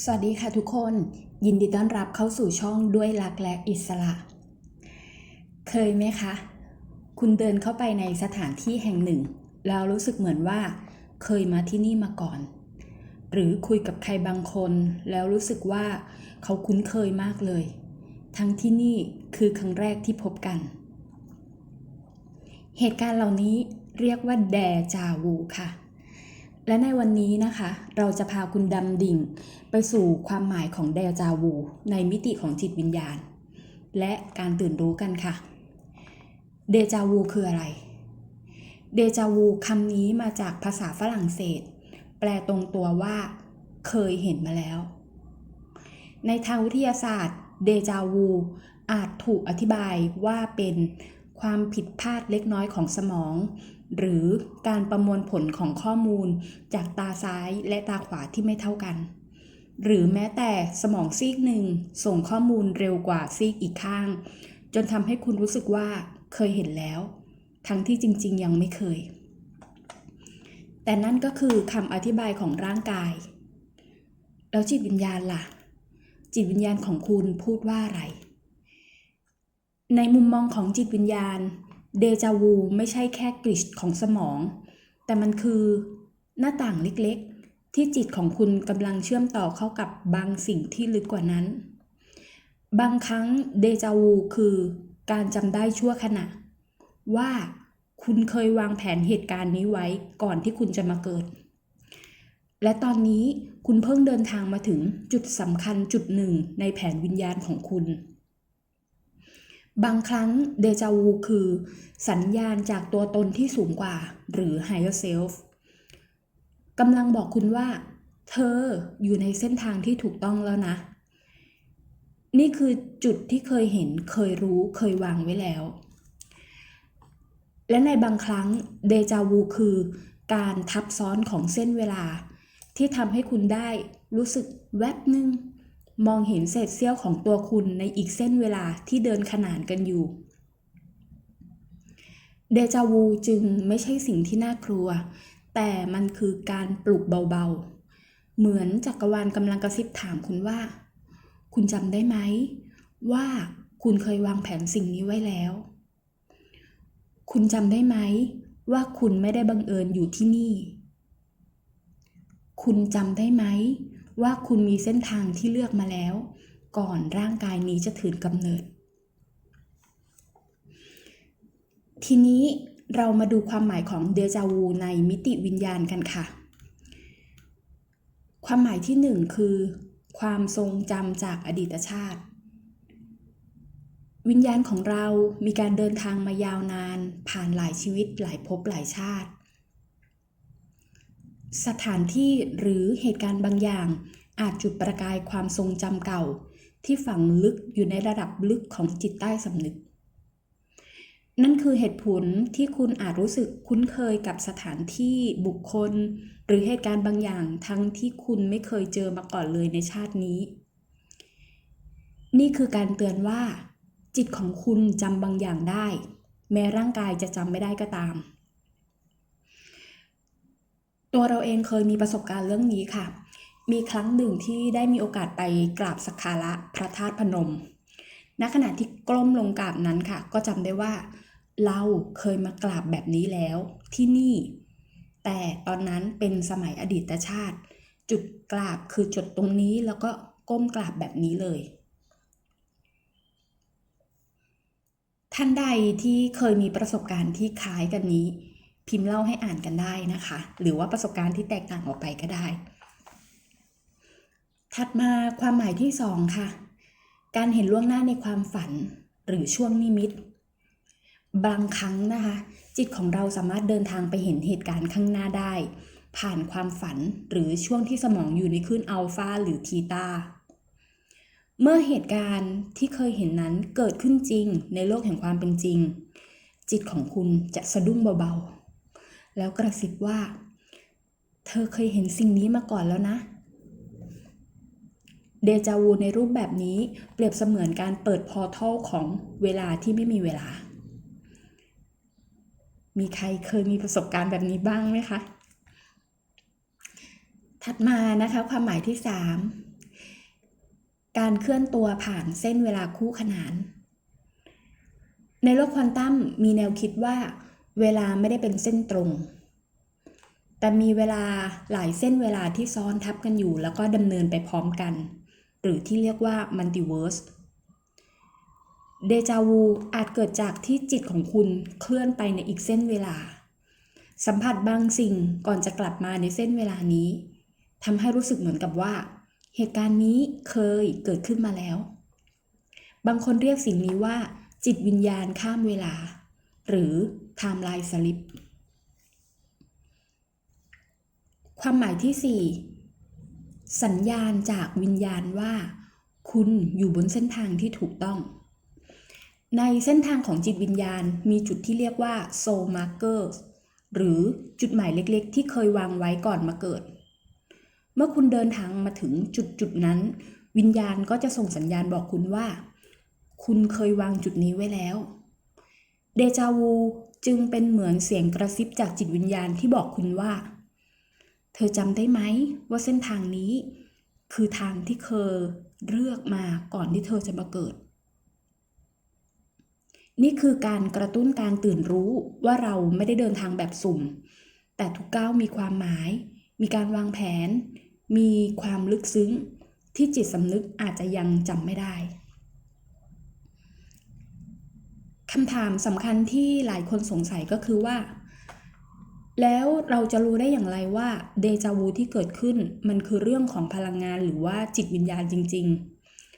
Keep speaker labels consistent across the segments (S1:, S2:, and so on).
S1: สวัสดีค่ะทุกคน ยินดีต้อนรับเข้าสู่ช่องด้วยรักและอิสระ เคยไหมคะ คุณเดินเข้าไปในสถานที่แห่งหนึ่ง แล้วรู้สึกเหมือนว่า เคยมาที่นี่มาก่อน หรือคุยกับใครบางคน แล้วรู้สึกว่าเขาคุ้นเคยมากเลย ทั้งที่นี่คือครั้งแรกที่พบกัน เหตุการณ์เหล่านี้เรียกว่าแดจาวูค่ะ และในวันนี้นะคะ เราจะพาคุณดำดิ่ง ไปสู่ความหมายของเดจาวู ในมิติของจิตวิญญาณ และการตื่นรู้กันค่ะ เดจาวูคืออะไร เดจาวูคำนี้มาจากภาษาฝรั่งเศส แปลตรงตัวว่า เคยเห็นมาแล้ว ในทางวิทยาศาสตร์ เดจาวู อาจถูกอธิบายว่าเป็นความผิดพลาดเล็กน้อยของสมอง หรือการประมวลผลของข้อมูลจากตาซ้ายและตาขวาที่ไม่เท่ากัน หรือแม้แต่สมองซีกหนึ่งส่งข้อมูลเร็วกว่าซีกอีกข้าง จนทำให้คุณรู้สึกว่าเคยเห็นแล้ว ทั้งที่จริง ๆ ยังไม่เคย แต่นั่นก็คือคำอธิบายของร่างกาย แล้วจิตวิญญาณล่ะ จิตวิญญาณของคุณพูดว่าอะไรในมุมมองของจิตวิญญาณ เดจาวูไม่ใช่แค่กลิชของสมอง แต่มันคือหน้าต่างเล็กๆ ที่จิตของคุณกำลังเชื่อมต่อเข้ากับบางสิ่งที่ลึกกว่านั้น บางครั้งเดจาวูคือการจำได้ชั่วขณะ ว่าคุณเคยวางแผนเหตุการณ์นี้ไว้ก่อนที่คุณจะมาเกิด และตอนนี้คุณเพิ่งเดินทางมาถึงจุดสำคัญจุดหนึ่งในแผนวิญญาณของคุณ บางครั้งเดจาวูคือ สัญญาณจากตัวตนที่สูงกว่า หรือ higher self กำลังบอกคุณว่า เธออยู่ในเส้นทางที่ถูกต้องแล้วนะ นี่คือจุดที่เคยเห็นเคยรู้เคยวางไว้แล้ว และในบางครั้งเดจาวูคือ การทับซ้อนของเส้นเวลา ที่ทำให้คุณได้รู้สึกแวบหนึ่ง มองเห็นเศษเสี้ยวของตัวคุณในอีกเส้นเวลาที่เดินขนานกันอยู่ เดจาวูจึงไม่ใช่สิ่งที่น่ากลัว แต่มันคือการปลุกเบาๆ เหมือนจักรวาลกำลังกระซิบถามคุณว่า คุณจำได้ไหม ว่าคุณเคยวางแผนสิ่งนี้ไว้แล้ว คุณจำได้ไหม ว่าคุณไม่ได้บังเอิญอยู่ที่นี่ คุณจำได้ไหม ว่าคุณมีเส้นทางที่เลือกมาแล้ว ก่อนร่างกายนี้จะถือกำเนิด ทีนี้เรามาดูความหมายของเดจาวูในมิติวิญญาณกันค่ะ ความหมายที่หนึ่งคือ ความทรงจำจากอดีตชาติ วิญญาณของเรามีการเดินทางมายาวนาน ผ่านหลายชีวิตหลายภพหลายชาติ สถานที่หรือเหตุการณ์บางอย่าง อาจจุดประกายความทรงจำเก่า ที่ฝังลึกอยู่ในระดับลึกของจิตใต้สำนึก นั่นคือเหตุผลที่คุณอาจรู้สึกคุ้นเคยกับสถานที่บุคคล หรือเหตุการณ์บางอย่างทั้งที่คุณไม่เคยเจอมาก่อนเลยในชาตินี้ นี่คือการเตือนว่า จิตของคุณจำบางอย่างได้ แม้ร่างกายจะจำไม่ได้ก็ตาม ตัวเราเองเคยมีประสบการณ์เรื่องนี้ค่ะ มีครั้งหนึ่งที่ได้มีโอกาสไปกราบสักการะพระธาตุพนม ณ ขณะที่กล้มลงกราบนั้นค่ะ ก็จำได้ว่า เราเคยมากราบแบบนี้แล้วที่นี่ แต่ตอนนั้นเป็นสมัยอดีตชาติ จุดกราบคือจุดตรงนี้แล้วก็ก้มกราบแบบนี้เลย ท่านใดที่เคยมีประสบการณ์ที่คล้ายกันนี้ พิมพ์เล่าให้อ่านกันได้นะคะ หรือว่าประสบการณ์ที่แตกต่างออกไปก็ได้ ถัดมาความหมายที่สองค่ะ การเห็นล่วงหน้าในความฝันหรือช่วงนิมิต บางครั้งนะคะ จิตของเราสามารถเดินทางไปเห็นเหตุการณ์ข้างหน้าได้ ผ่านความฝันหรือช่วงที่สมองอยู่ในคลื่นอัลฟาหรือทีตาเมื่อเหตุการณ์ที่เคยเห็นนั้นเกิดขึ้นจริงในโลกแห่งความเป็นจริง จิตของคุณจะสะดุ้งเบาๆ แล้วกระซิบว่า เธอเคยเห็นสิ่งนี้มาก่อนแล้วนะเดจาวูในรูปแบบนี้เปรียบเสมือนการเปิดพอร์ทัลของเวลาที่ไม่มีเวลา มีใครเคยมีประสบการณ์แบบนี้บ้างไหมคะ ถัดมานะคะความหมายที่ 3 การเคลื่อนตัวผ่านเส้นเวลาคู่ขนาน ในโลกควอนตัมมีแนวคิดว่า เวลาไม่ได้เป็นเส้นตรง แต่มีเวลาหลายเส้นเวลาที่ซ้อนทับกันอยู่ แล้วก็ดำเนินไปพร้อมกัน หรือที่เรียกว่ามัลติเวิร์สเดจาวูอาจเกิดจากที่จิตของคุณเคลื่อนไปในอีกเส้นเวลา สัมผัสบางสิ่งก่อนจะกลับมาในเส้นเวลานี้ทำให้รู้สึกเหมือนกับว่า เหตุการณ์นี้เคยเกิดขึ้นมาแล้ว บางคนเรียกสิ่งนี้ว่า จิตวิญญาณข้ามเวลา หรือ timeline slip ความหมายที่ 4 สัญญาณจากวิญญาณว่า คุณอยู่บนเส้นทางที่ถูกต้อง ในเส้นทางของจิตวิญญาณมีจุดที่เรียกว่า soul markers หรือจุดหมายเล็กๆ ที่เคยวางไว้ก่อนมาเกิด เมื่อคุณเดินทางมาถึงจุดจุดนั้น วิญญาณก็จะส่งสัญญาณบอกคุณว่า คุณเคยวางจุดนี้ไว้แล้ว เดจาวู จึงเป็นเหมือนเสียงกระซิบจากจิตวิญญาณที่บอกคุณว่า เธอจำได้ไหมว่าเส้นทางนี้ คือทางที่เคยเลือกมาก่อนที่เธอจะมาเกิด นี่คือการกระตุ้นการตื่นรู้ว่าเราไม่ได้เดินทางแบบสุ่ม แต่ทุกก้าวมีความหมาย มีการวางแผน มีความลึกซึ้ง ที่จิตสำนึกอาจจะยังจำไม่ได้ คำถามสำคัญที่หลายคนสงสัยก็คือว่า แล้วเราจะรู้ได้อย่างไรว่าเดจาวูที่เกิดขึ้นมันคือเรื่องของพลังงานหรือว่าจิตวิญญาณจริง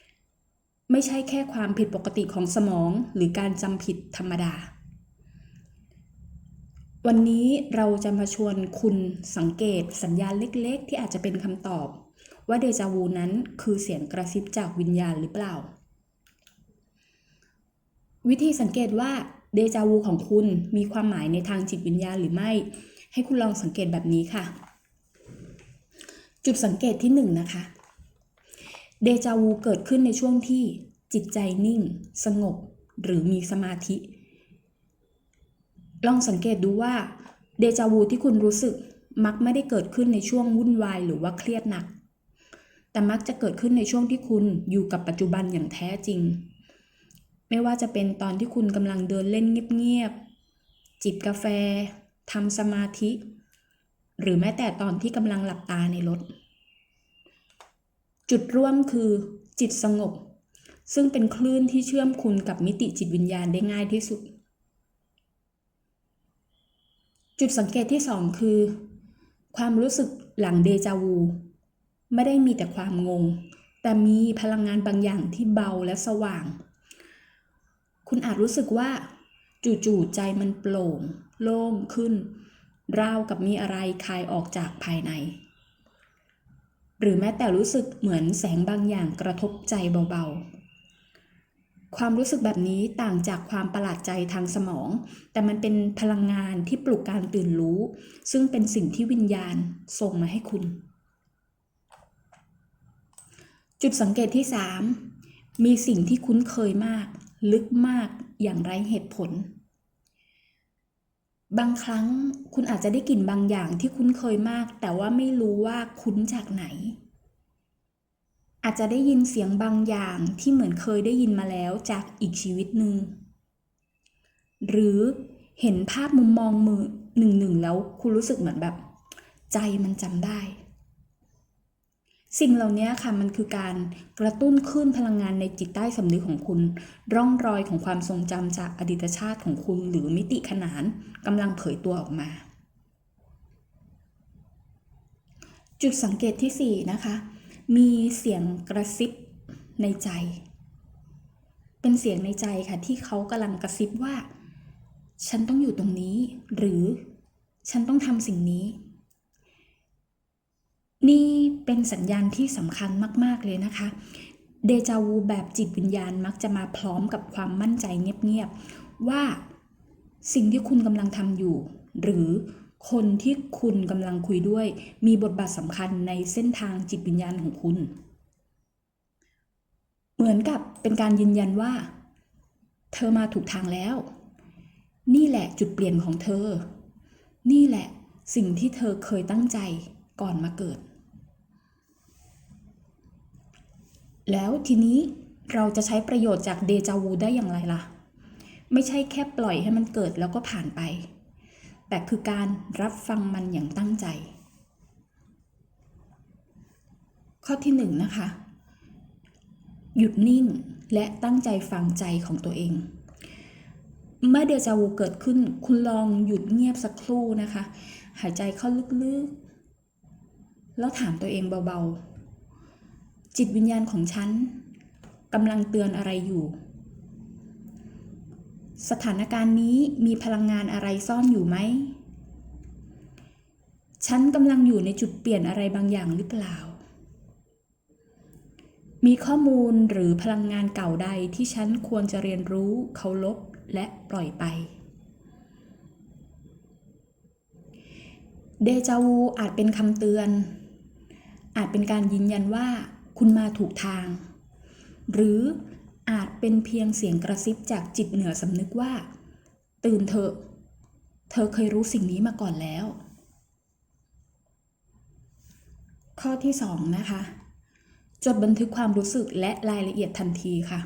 S1: ๆ ไม่ใช่แค่ความผิดปกติของสมองหรือการจำผิดธรรมดา วันนี้เราจะมาชวนคุณสังเกตสัญญาณเล็ก ๆ ที่อาจจะเป็นคำตอบ ว่าเดจาวูนั้นคือเสียงกระซิบจากวิญญาณหรือเปล่า วิธีสังเกตว่าเดจาวูของคุณมีความหมายในทางจิตวิญญาณหรือไม่ ให้คุณลองสังเกตแบบนี้ค่ะ จุดสังเกตที่1นนะคะเดจาวูเกิดขึ้นในช่วงที่จิตใจนิ่ง สงบ หรือมีสมาธิ ลองสังเกตดูว่าเดจาวูที่คุณรู้สึกมักไม่ได้เกิดขึ้นในช่วงวุ่นวายหรือว่าเครียดหนัก แต่มักจะเกิดขึ้นในช่วงที่คุณอยู่กับปัจจุบันอย่างแท้จริง ไม่ว่าจะเป็นตอนที่คุณกำลังเดินเล่นเงียบๆ จิบกาแฟทำสมาธิ หรือแม้แต่ตอนที่กำลังหลับตาในรถ จุดร่วมคือจิตสงบ ซึ่งเป็นคลื่นที่เชื่อมคุณกับมิติจิตวิญญาณได้ง่ายที่สุด จุดสังเกตที่สองคือ ความรู้สึกหลังเดจาวู ไม่ได้มีแต่ความงง แต่มีพลังงานบางอย่างที่เบาและสว่าง คุณอาจรู้สึกว่า จู่ๆใจมันโปร่ง โล่งขึ้น ราวกับมีอะไรคายออกจากภายใน หรือแม้แต่รู้สึกเหมือนแสงบางอย่างกระทบใจเบาๆ ความรู้สึกแบบนี้ต่างจากความประหลาดใจทางสมอง แต่มันเป็นพลังงานที่ปลุกการตื่นรู้ ซึ่งเป็นสิ่งที่วิญญาณส่งมาให้คุณ จุดสังเกตที่ 3 มีสิ่งที่คุ้นเคยมาก ลึกมากอย่างไร้เหตุผล บางครั้งคุณอาจจะได้กลิ่นบางอย่างที่คุ้นเคยมาก แต่ว่าไม่รู้ว่าคุ้นจากไหน อาจจะได้ยินเสียงบางอย่างที่เหมือนเคยได้ยินมาแล้วจากอีกชีวิตหนึ่ง หรือเห็นภาพมุมมองมือหนึ่งหนึ่งแล้วคุณรู้สึกเหมือนแบบ ใจมันจำได้ สิ่งเหล่านี้ค่ะมันคือการกระตุ้นคลื่นพลังงานในจิตใต้สำนึกของคุณ ร่องรอยของความทรงจำจากอดีตชาติของคุณ หรือมิติขนานกำลังเผยตัวออกมา จุดสังเกตที่ 4 นะคะ มีเสียงกระซิบในใจ เป็นเสียงในใจค่ะที่เขากำลังกระซิบว่า ฉันต้องอยู่ตรงนี้ หรือฉันต้องทำสิ่งนี้ นี่เป็นสัญญาณที่สำคัญมากๆเลยนะคะ เดจาวูแบบจิตวิญญาณมักจะมาพร้อมกับความมั่นใจเงียบๆ ว่าสิ่งที่คุณกำลังทำอยู่ หรือคนที่คุณกำลังคุยด้วย มีบทบาทสำคัญในเส้นทางจิตวิญญาณของคุณ เหมือนกับเป็นการยืนยันว่า เธอมาถูกทางแล้ว นี่แหละจุดเปลี่ยนของเธอ นี่แหละสิ่งที่เธอเคยตั้งใจก่อนมาเกิด แล้วทีนี้เราจะใช้ประโยชน์จากเดจาวูได้อย่างไรล่ะ ไม่ใช่แค่ปล่อยให้มันเกิดแล้วก็ผ่านไป แต่คือการรับฟังมันอย่างตั้งใจ ข้อที่หนึ่งนะคะ หยุดนิ่งและตั้งใจฟังใจของตัวเอง เมื่อเดจาวูเกิดขึ้น คุณลองหยุดเงียบสักครู่นะคะ หายใจเข้าลึกๆ แล้วถามตัวเองเบาๆ จิตวิญญาณของฉันกำลังเตือนอะไรอยู่ สถานการณ์นี้มีพลังงานอะไรซ่อนอยู่ไหม ฉันกำลังอยู่ในจุดเปลี่ยนอะไรบางอย่างหรือเปล่า มีข้อมูลหรือพลังงานเก่าใดที่ฉันควรจะเรียนรู้เคารพและปล่อยไปเดจาวูอาจเป็นคำเตือน อาจเป็นการยืนยันว่า คุณมาถูกทาง หรืออาจเป็นเพียงเสียงกระซิบจากจิตเหนือสำนึกว่า ตื่นเถอะ เธอเคยรู้สิ่งนี้มาก่อนแล้ว ข้อที่สองนะคะ จดบันทึกความรู้สึกและรายละเอียดทันทีค่ะ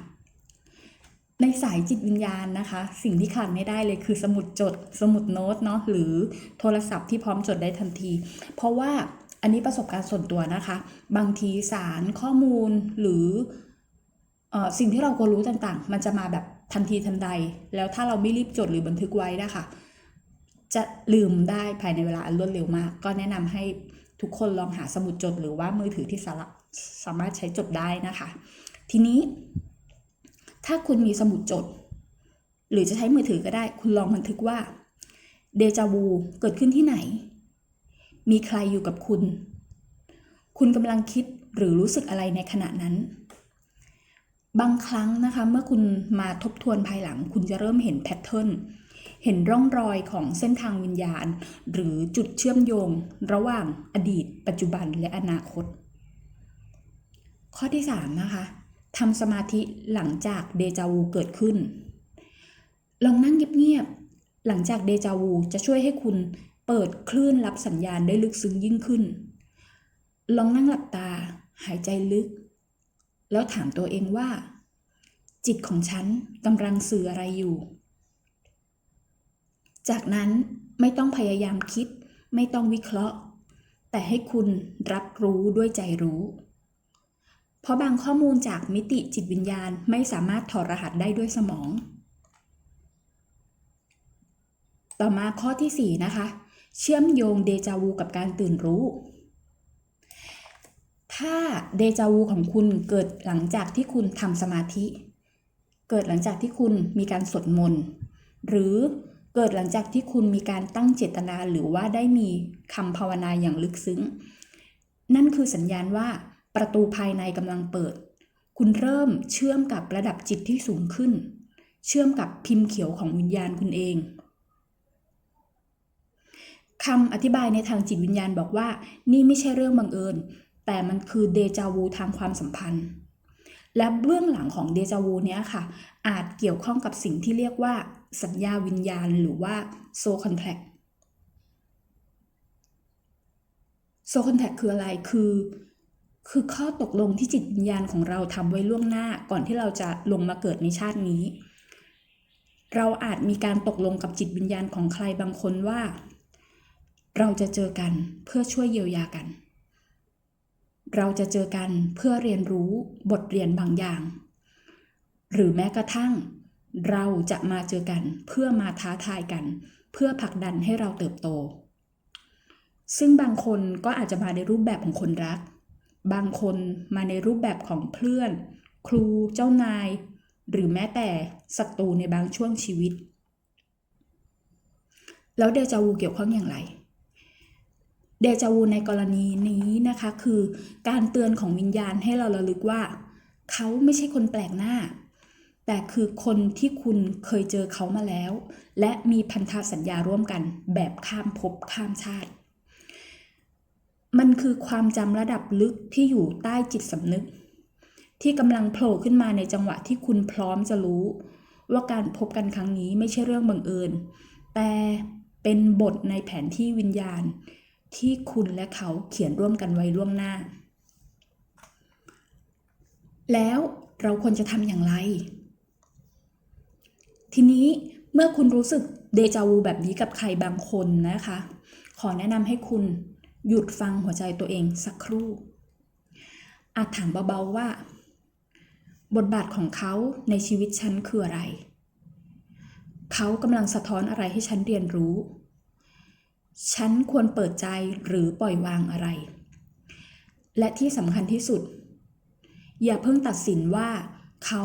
S1: ในสายจิตวิญญาณนะคะ สิ่งที่ขาดไม่ได้เลยคือสมุดจด สมุดโน้ตเนาะหรือโทรศัพท์ที่พร้อมจดได้ทันที เพราะว่า อันนี้ประสบการณ์ส่วนตัวนะคะ บางทีสารข้อมูลหรืออสิ่งที่เราควรรู้ต่างๆ มันจะมาแบบทันทีทันใด แล้วถ้าเราไม่รีบจดหรือบันทึกไว้นะคะ จะลืมได้ภายในเวลาอันรวดเร็วมาก ก็แนะนำให้ทุกคนลองหาสมุดจดหรือว่ามือถือที่สาระสามารถใช้จดได้นะคะ ทีนี้ถ้าคุณมีสมุดจด หรือจะใช้มือถือก็ได้ คุณลองบันทึกว่าเดจาวูเกิดขึ้นที่ไหน มีใครอยู่กับคุณ คุณกำลังคิดหรือรู้สึกอะไรในขณะนั้น บางครั้งนะคะ เมื่อคุณมาทบทวนภายหลัง คุณจะเริ่มเห็นแพทเทิร์น เห็นร่องรอยของเส้นทางวิญญาณ หรือจุดเชื่อมโยง ระหว่างอดีต ปัจจุบันและอนาคต ข้อที่3นะคะทำสมาธิหลังจากเดจาวูเกิดขึ้น ลองนั่งเงียบๆ หลังจากเดจาวูจะช่วยให้คุณ เปิดคลื่นรับสัญญาณได้ลึกซึ้งยิ่งขึ้น ลองนั่งหลับตา หายใจลึก แล้วถามตัวเองว่า จิตของฉันกำลังสื่ออะไรอยู่ จากนั้นไม่ต้องพยายามคิด ไม่ต้องวิเคราะห์ แต่ให้คุณรับรู้ด้วยใจรู้ เพราะบางข้อมูลจากมิติจิตวิญญาณไม่สามารถถอดรหัสได้ด้วยสมอง ต่อมาข้อที่ 4 นะคะ เชื่อมโยงเดจาวูกับการตื่นรู้ ถ้าเดจาวูของคุณเกิดหลังจากที่คุณทำสมาธิ เกิดหลังจากที่คุณมีการสวดมนต์หรือเกิดหลังจากที่คุณมีการตั้งเจตนาหรือว่าได้มีคำภาวนาอย่างลึกซึ้ง นั่นคือสัญญาณว่าประตูภายในกำลังเปิด คุณเริ่มเชื่อมกับระดับจิตที่สูงขึ้น เชื่อมกับพิมพ์เขียวของวิญญาณคุณเอง คำอธิบายในทางจิตวิญญาณบอกว่า นี่ไม่ใช่เรื่องบังเอิญ แต่มันคือเดจาวูทางความสัมพันธ์ และเบื้องหลังของเดจาวูเนี้ยค่ะ อาจเกี่ยวข้องกับสิ่งที่เรียกว่า สัญญาวิญญาณหรือว่าโซคอนแทคโซคอนแทคคืออะไรคือคือข้อตกลงที่จิตวิญญาณของเราทำไว้ล่วงหน้าก่อนที่เราจะลงมาเกิดในชาตินี้ เราอาจมีการตกลงกับจิตวิญญาณของใครบางคนว่า เราจะเจอกันเพื่อช่วยเยียวยากัน เราจะเจอกันเพื่อเรียนรู้บทเรียนบางอย่าง หรือแม้กระทั่ง เราจะมาเจอกันเพื่อมาท้าทายกัน เพื่อผลักดันให้เราเติบโต ซึ่งบางคนก็อาจจะมาในรูปแบบของคนรัก บางคนมาในรูปแบบของเพื่อน ครูเจ้านาย หรือแม้แต่ศัตรูในบางช่วงชีวิตแล้วเดจาวูเกี่ยวข้องอย่างไร เดจาวูในกรณีนี้นะคะคือการเตือนของวิญญาณให้เราระลึกว่า เขาไม่ใช่คนแปลกหน้า แต่คือคนที่คุณเคยเจอเขามาแล้ว และมีพันธสัญญาร่วมกันแบบข้ามภพข้ามชาติ มันคือความจำระดับลึกที่อยู่ใต้จิตสำนึก ที่กำลังโผล่ขึ้นมาในจังหวะที่คุณพร้อมจะรู้ ว่าการพบกันครั้งนี้ไม่ใช่เรื่องบังเอิญ แต่เป็นบทในแผนที่วิญญาณ ที่คุณและเขาเขียนร่วมกันไว้ล่วงหน้า แล้วเราควรจะทำอย่างไร ทีนี้เมื่อคุณรู้สึกเดจาวูแบบนี้กับใครบางคนนะคะ ขอแนะนำให้คุณหยุดฟังหัวใจตัวเองสักครู่ อาจถามเบาๆว่า บทบาทของเขาในชีวิตฉันคืออะไร เขากำลังสะท้อนอะไรให้ฉันเรียนรู้ ฉันควรเปิดใจหรือปล่อยวางอะไร และที่สำคัญที่สุด อย่าเพิ่งตัดสินว่า เขา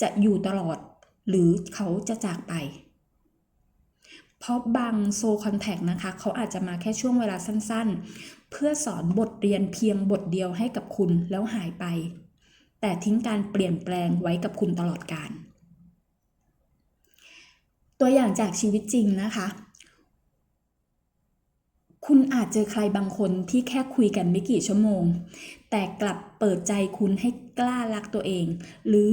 S1: จะอยู่ตลอด หรือเขาจะจากไป เพราะบางโซคอนแทคนะคะ เขาอาจจะมาแค่ช่วงเวลาสั้นๆ เพื่อสอนบทเรียนเพียงบทเดียวให้กับคุณแล้วหายไป แต่ทิ้งการเปลี่ยนแปลงไว้กับคุณตลอดกาลตัวอย่างจากชีวิตจริงนะคะ คุณอาจเจอใครบางคนที่แค่คุยกันไม่กี่ชั่วโมง แต่กลับเปิดใจคุณให้กล้ารักตัวเอง หรือ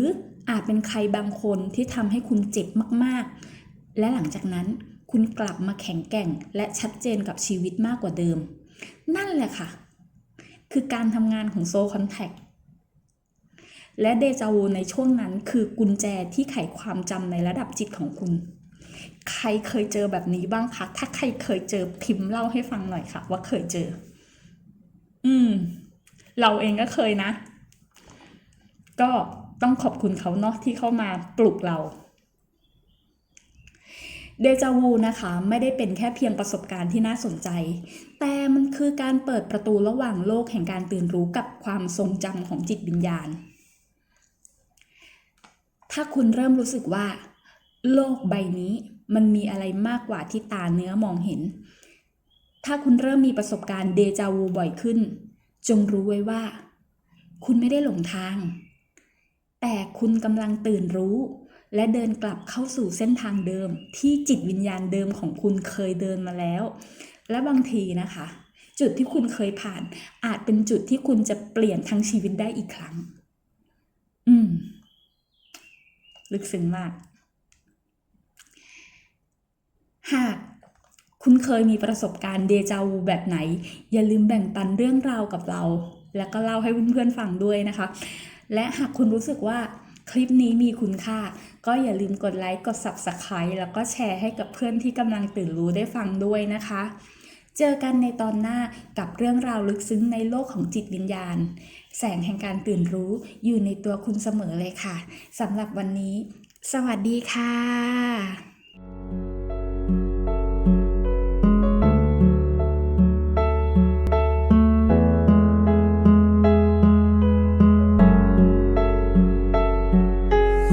S1: อาจเป็นใครบางคนที่ทำให้คุณเจ็บมากๆ และหลังจากนั้นคุณกลับมาแข็งแกร่ง และชัดเจนกับชีวิตมากกว่าเดิม นั่นแหละค่ะ คือการทำงานของโซคอนแทคและเดจาวูในช่วงนั้นคือกุญแจที่ไขความจำในระดับจิตของคุณ ใครเคยเจอแบบนี้บ้างคะถ้าใครเคยเจอพิมพ์เล่าให้ฟังหน่อยค่ะ ว่าเคยเจอ อืม เราเองก็เคยนะ ก็ต้องขอบคุณเขาเนาะที่เข้ามาปลุกเราเดจาวูนะคะไม่ได้เป็นแค่เพียงประสบการณ์ที่น่าสนใจ แต่มันคือการเปิดประตูระหว่างโลกแห่งการตื่นรู้กับความทรงจำของจิตวิญญาณ ถ้าคุณเริ่มรู้สึกว่า โลกใบนี้ มันมีอะไรมากกว่าที่ตาเนื้อมองเห็น ถ้าคุณเริ่มมีประสบการณ์เดจาวูบ่อยขึ้น จงรู้ไว้ว่า คุณไม่ได้หลงทาง แต่คุณกำลังตื่นรู้ และเดินกลับเข้าสู่เส้นทางเดิม ที่จิตวิญญาณเดิมของคุณเคยเดินมาแล้ว และบางทีนะคะ จุดที่คุณเคยผ่าน อาจเป็นจุดที่คุณจะเปลี่ยนทั้งชีวิตได้อีกครั้ง อืม ลึกซึ้งมาก หากคุณเคยมีประสบการณ์เดจาวูแบบไหน อย่าลืมแบ่งปันเรื่องราวกับเรา แล้วก็เล่าให้เพื่อนๆฟังด้วยนะคะ และหากคุณรู้สึกว่าคลิปนี้มีคุณค่า ก็อย่าลืมกดไลค์ กด Subscribe แล้วก็แชร์ให้กับเพื่อนที่กำลังตื่นรู้ได้ฟังด้วยนะคะ เจอกันในตอนหน้ากับเรื่องราวลึกซึ้งในโลกของจิตวิญญาณ แสงแห่งการตื่นรู้อยู่ในตัวคุณเสมอเลยค่ะสำหรับวันนี้ สวัสดีค่ะ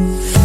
S1: Thank you.